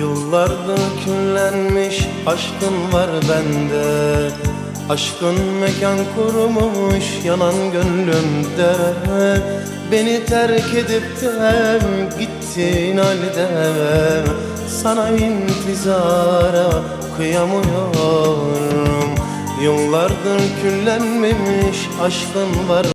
Yıllardır küllenmiş aşkın var bende. Aşkın mekan kurumuş yanan gönlümde. Beni terk edip de gittin halde Sana intizara kıyamıyorum. Yıllardır küllenmemiş aşkın var